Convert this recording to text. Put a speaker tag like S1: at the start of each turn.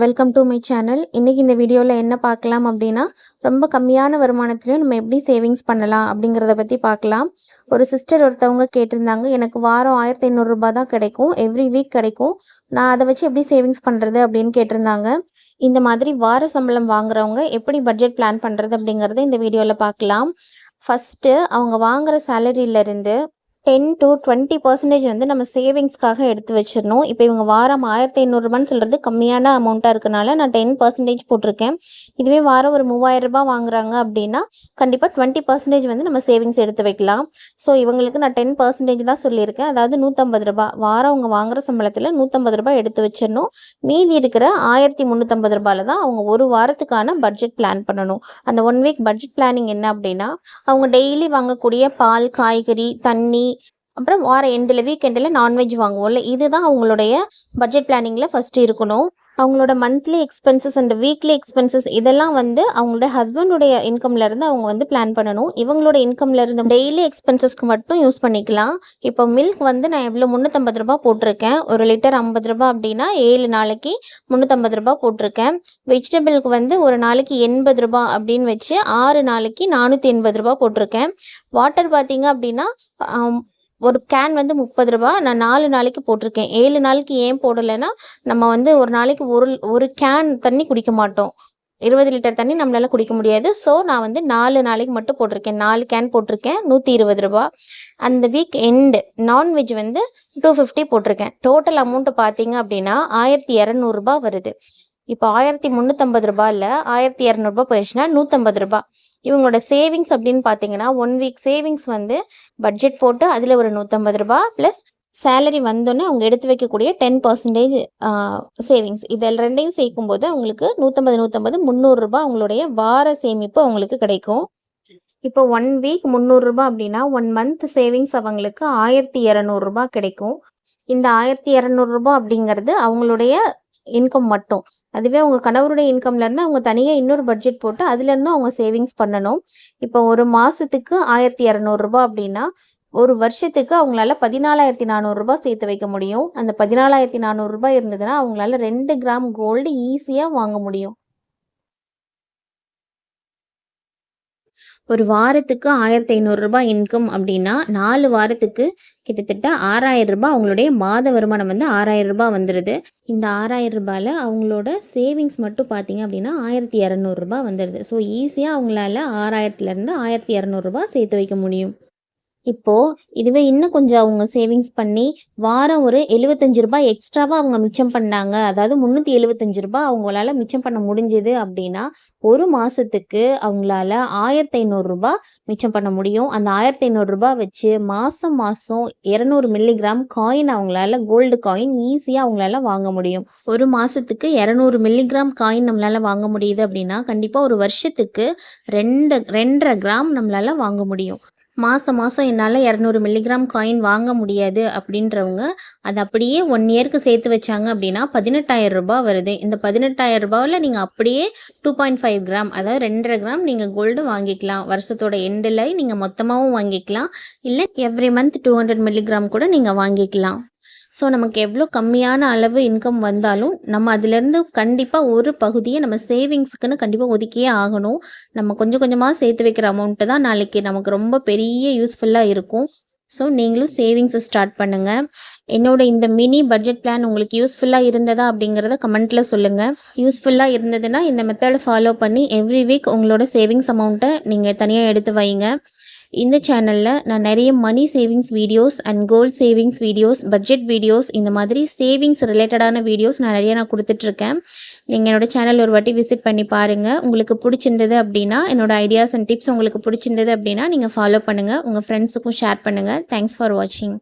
S1: Welcome to my channel இன்றைக்கி இந்த வீடியோவில் என்ன பார்க்கலாம் அப்படின்னா ரொம்ப கம்மியான வருமானத்துலையும் நம்ம எப்படி சேவிங்ஸ் பண்ணலாம் அப்படிங்கிறத பற்றி பார்க்கலாம். ஒரு சிஸ்டர் ஒருத்தவங்க கேட்டிருந்தாங்க எனக்கு வாரம் ஆயிரத்தி ஐநூறுரூபா தான் கிடைக்கும். எவ்ரி வீக் கிடைக்கும். நான் அதை வச்சு எப்படி சேவிங்ஸ் பண்ணுறது அப்படின்னு கேட்டிருந்தாங்க. இந்த மாதிரி வார சம்பளம் வாங்குறவங்க எப்படி பட்ஜெட் பிளான் பண்ணுறது அப்படிங்கிறத இந்த வீடியோவில் பார்க்கலாம். ஃபஸ்ட்டு அவங்க வாங்குகிற சேலரியிலேருந்து டென் டு டுவெண்ட்டி பர்சன்டேஜ் வந்து நம்ம சேவிங்ஸ்க்காக எடுத்து வச்சிடணும். இப்போ இவங்க வாரம் ஆயிரத்தி ஐநூறுரூபான்னு சொல்கிறது கம்மியான அமௌண்ட்டாக இருக்கனால நான் டென் பர்சன்டேஜ் போட்டிருக்கேன். இதுவே வாரம் ஒரு மூவாயிரம் வாங்குறாங்க அப்படின்னா கண்டிப்பாக டுவெண்ட்டி பர்சன்டேஜ் வந்து நம்ம சேவிங்ஸ் எடுத்து வைக்கலாம். ஸோ இவங்களுக்கு நான் டென் பர்சன்டேஜ் தான் சொல்லியிருக்கேன். அதாவது நூற்றம்பது ரூபாய். வாரம் அவங்க வாங்குற சம்பளத்தில் நூற்றம்பது ரூபாய் எடுத்து வச்சிடணும். மீதி இருக்கிற ஆயிரத்தி முந்நூற்றம்பது ரூபாயில் தான் அவங்க ஒரு வாரத்துக்கான பட்ஜெட் பிளான் பண்ணணும். அந்த ஒன் வீக் பட்ஜெட் பிளானிங் என்ன அப்படின்னா அவங்க டெய்லி வாங்கக்கூடிய பால் காய்கறி தண்ணி அப்புறம் வார எண்டில் வீக் எண்டில் நான்வெஜ் வாங்குவோம்ல இதுதான் அவங்களுடைய பட்ஜெட் பிளானிங்கில் ஃபஸ்ட்டு இருக்கணும். அவங்களோட monthly expenses and weekly expenses இதெல்லாம் வந்து அவங்களோட ஹஸ்பண்டுடைய இன்கம்லேருந்து அவங்க வந்து பிளான் பண்ணணும். இவங்களோட இன்கம்ல இருந்து டெய்லி எக்ஸ்பென்சஸ்க்கு மட்டும் யூஸ் பண்ணிக்கலாம். இப்போ மில்க் வந்து நான் எவ்வளோ முந்நூற்றம்பது ரூபா போட்டிருக்கேன். ஒரு லிட்டர் ஐம்பது ரூபா அப்படின்னா ஏழு நாளைக்கு முந்நூற்றம்பது ரூபா போட்டிருக்கேன். வெஜிடபிளுக்கு வந்து ஒரு நாளைக்கு எண்பது ரூபா அப்படின்னு வச்சு ஆறு நாளைக்கு நானூற்றி எண்பது ரூபா போட்டிருக்கேன். வாட்டர் பார்த்தீங்க அப்படின்னா ஒரு கேன் வந்து முப்பது ரூபா நான் நாலு நாளைக்கு போட்டிருக்கேன். ஏழு நாளைக்கு ஏன் போடலைன்னா நம்ம வந்து ஒரு நாளைக்கு ஒரு ஒரு கேன் தண்ணி குடிக்க மாட்டோம். இருபது லிட்டர் தண்ணி நம்மளால குடிக்க முடியாது. ஸோ நான் வந்து நாலு நாளைக்கு மட்டும் போட்டிருக்கேன். நாலு கேன் போட்டிருக்கேன் நூற்றி இருபது ரூபா. அந்த வீக் எண்டு நான்வெஜ் வந்து டூ ஃபிஃப்டி போட்டிருக்கேன். டோட்டல் அமௌண்ட்டு பார்த்தீங்க அப்படின்னா ஆயிரத்தி இரநூறுபா வருது. இப்போ ஆயிரத்தி முந்நூற்றம்பது ரூபாயில் ஆயிரத்தி இரநூறுபா போயிடுச்சுன்னா நூற்றம்பது ரூபா. இவங்களோட சேவிங்ஸ் அப்படின்னு பார்த்தீங்கன்னா ஒன் வீக் சேவிங்ஸ் வந்து பட்ஜெட் போட்டு அதில் ஒரு நூற்றம்பது ரூபா ப்ளஸ் சேலரி வந்தோடனே அவங்க எடுத்து வைக்கக்கூடிய டென் பர்சன்டேஜ் சேவிங்ஸ் இதில் ரெண்டையும் சேர்க்கும்போது அவங்களுக்கு நூற்றம்பது நூற்றம்பது முந்நூறுரூபா அவங்களுடைய வார சேமிப்பு அவங்களுக்கு கிடைக்கும். இப்போ ஒன் வீக் முந்நூறுரூபா அப்படின்னா ஒன் மந்த் சேவிங்ஸ் அவங்களுக்கு ஆயிரத்தி இரநூறுபா கிடைக்கும். இந்த ஆயிரத்தி இரநூறுபா அப்படிங்கிறது அவங்களுடைய இன்கம் மட்டும். அதுவே அவங்க கணவருடைய இன்கம்லேருந்து அவங்க தனியாக இன்னொரு பட்ஜெட் போட்டு அதுலேருந்து அவங்க சேவிங்ஸ் பண்ணணும். இப்போ ஒரு மாதத்துக்கு ஆயிரத்தி இரநூறுபா அப்படின்னா ஒரு வருஷத்துக்கு அவங்களால பதினாலாயிரத்தி நானூறுரூபா சேர்த்து வைக்க முடியும். அந்த பதினாலாயிரத்தி நானூறுரூபா இருந்ததுன்னா அவங்களால ரெண்டு கிராம் கோல்டு ஈஸியாக வாங்க முடியும். ஒரு வாரத்துக்கு ஆயிரத்தி ஐநூறுரூபா இன்கம் அப்படின்னா நாலு வாரத்துக்கு கிட்டத்தட்ட ஆறாயிரம் ரூபாய் அவங்களுடைய மாத வருமானம் வந்து ஆறாயிரம் ரூபாய் வந்துடுது இந்த ஆறாயிரம் ரூபாயில் அவங்களோட சேவிங்ஸ் மட்டும் பார்த்தீங்க அப்படின்னா ஆயிரத்தி இரநூறுபா வந்துடுது ஸோ ஈஸியாக அவங்களால ஆறாயிரத்துலேருந்து ஆயிரத்தி இரநூறுபா சேர்த்து வைக்க முடியும். இப்போது இதுவே இன்னும் கொஞ்சம் அவங்க சேவிங்ஸ் பண்ணி வாரம் ஒரு எழுபத்தஞ்சு ரூபாய் எக்ஸ்ட்ராவாக அவங்க மிச்சம் பண்ணாங்க. அதாவது முந்நூற்றி எழுபத்தஞ்சு ரூபாய் அவங்களால மிச்சம் பண்ண முடிஞ்சுது அப்படின்னா ஒரு மாதத்துக்கு அவங்களால ஆயிரத்தி ஐநூறுரூபா மிச்சம் பண்ண முடியும். அந்த ஆயிரத்தி ஐநூறுரூபா வச்சு மாதம் மாதம் இரநூறு மில்லிகிராம் காயின் அவங்களால கோல்டு காயின் ஈஸியாக அவங்களால வாங்க முடியும். ஒரு மாதத்துக்கு இரநூறு மில்லிகிராம் காயின் நம்மளால வாங்க முடியுது அப்படின்னா கண்டிப்பாக ஒரு வருஷத்துக்கு ரெண்டு ரெண்டரை கிராம் நம்மளால வாங்க முடியும். மாதம் மாதம் என்னால் இரநூறு மில்லிகிராம் காயின் வாங்க முடியாது அப்படின்றவங்க அது அப்படியே ஒன் இயர்க்கு சேர்த்து வச்சாங்க அப்படின்னா பதினெட்டாயிரம் ரூபாய் வருது. இந்த பதினெட்டாயிரம் ரூபாவில் நீங்கள் அப்படியே டூ பாயிண்ட் ஃபைவ் கிராம் அதாவது ரெண்டரை கிராம் நீங்கள் கோல்டு வாங்கிக்கலாம். வருஷத்தோட எண்டில் நீங்கள் மொத்தமாகவும் வாங்கிக்கலாம். இல்லை every month two hundred milligram கூட நீங்கள் வாங்கிக்கலாம். ஸோ நமக்கு எவ்வளோ கம்மியான அளவு இன்கம் வந்தாலும் நம்ம அதிலேருந்து கண்டிப்பாக ஒரு பகுதியை நம்ம சேவிங்ஸுக்குன்னு கண்டிப்பாக ஒதுக்கியே ஆகணும். நம்ம கொஞ்சம் கொஞ்சமாக சேர்த்து வைக்கிற அமௌண்ட்டு தான் நாளைக்கு நமக்கு ரொம்ப பெரிய யூஸ்ஃபுல்லாக இருக்கும். ஸோ நீங்களும் சேவிங்ஸை ஸ்டார்ட் பண்ணுங்கள் என்னோட இந்த மினி பட்ஜெட் பிளான் உங்களுக்கு யூஸ்ஃபுல்லாக இருந்ததா அப்படிங்கிறத கமெண்ட்டில் சொல்லுங்கள் யூஸ்ஃபுல்லாக இருந்ததுன்னா இந்த மெத்தடை ஃபாலோ பண்ணி எவ்ரி வீக் உங்களோட சேவிங்ஸ் அமௌண்ட்டை நீங்கள் தனியாக எடுத்து வைங்க. இந்த சேனலில் நான் நிறைய money savings videos and gold savings videos budget videos இந்த மாதிரி சேவிங்ஸ் ரிலேட்டடான வீடியோஸ் நான் நிறைய நான் கொடுத்துட்ருக்கேன். நீங்கள் என்னோட சேனல் ஒரு வாட்டி விசிட் பண்ணி பாருங்கள் உங்களுக்கு பிடிச்சிருந்தது அப்படின்னா என்னோடய ஐடியாஸ் அண்ட் டிப்ஸ் உங்களுக்கு பிடிச்சிருந்தது அப்படின்னா நீங்கள் ஃபாலோ பண்ணுங்கள் உங்கள் ஃப்ரெண்ட்ஸுக்கும் ஷேர் பண்ணுங்கள் தேங்க்ஸ் ஃபார் வாட்சிங்